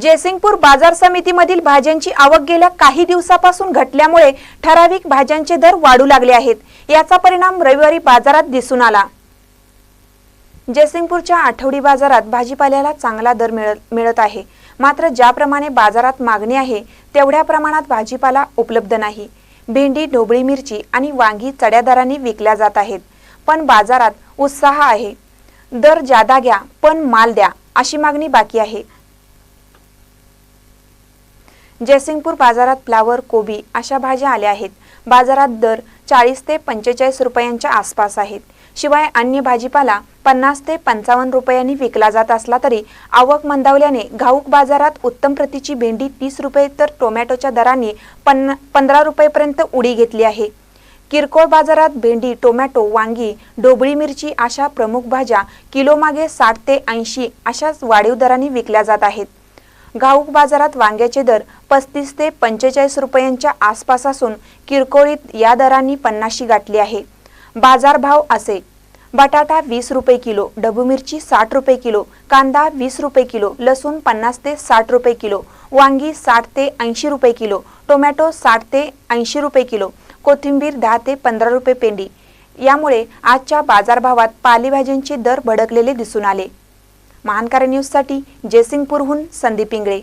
जयसिंगपूर बाजार समितीमधील भाज्यांची आवक गेल्या काही दिवसापासून घटल्यामुळे ठराविक भाज्यांचे दर वाढू लागले आहेत. याचा परिणाम रविवारी बाजारात दिसून आला. जयसिंगपूरच्या आठवडी बाजारात भाजीपाल्याला चांगला दर मिळत मिळत आहे. मात्र ज्याप्रमाणे बाजारात मागणी आहे तेवढ्या प्रमाणात भाजीपाला उपलब्ध नाही. भेंडी ढोबळी मिरची आणि वांगी चढ्या दराने विकल्या जात आहेत. पण बाजारात उत्साह आहे. दर जादा घ्या पण माल द्या अशी मागणी बाकी आहे. जयसिंगपूर बाजारात फ्लावर कोबी अशा भाज्या आल्या आहेत. बाजारात दर चाळीस ते पंचेचाळीस रुपयांच्या आसपास आहेत. शिवाय अन्य भाजीपाला पन्नास ते पंचावन्न रुपयांनी विकला जात असला तरी आवक मंदावल्याने घाऊक बाजारात उत्तम प्रतीची भेंडी तीस रुपये तर टोमॅटोच्या दराने पन्न पंधरा रुपयेपर्यंत उडी घेतली आहे. किरकोळ बाजारात भेंडी टोमॅटो वांगी ढोबळी मिरची अशा प्रमुख भाज्या किलोमागे साठ ते ऐंशी अशाच वाढीव दराने विकल्या जात आहेत. घाऊक बाजारात वांग्याचे दर पस्तीस ते पंचेचाळीस रुपयांच्या आसपास असून किरकोळीत या दरांनी पन्नाशी गाठली आहे. बाजारभाव असे. बटाटा वीस रुपये किलो डबू मिरची साठ रुपये किलो कांदा वीस रुपये किलो लसूण पन्नास ते साठ रुपये किलो वांगी साठ ते ऐंशी रुपये किलो टोमॅटो साठ ते ऐंशी रुपये किलो कोथिंबीर दहा ते पंधरा रुपये पेंडी. यामुळे आजच्या बाजारभावात पालेभाज्यांचे दर भडकलेले दिसून आले. महानकार न्यूजसाठी जयसिंगपूरहून संदीप इंगळे.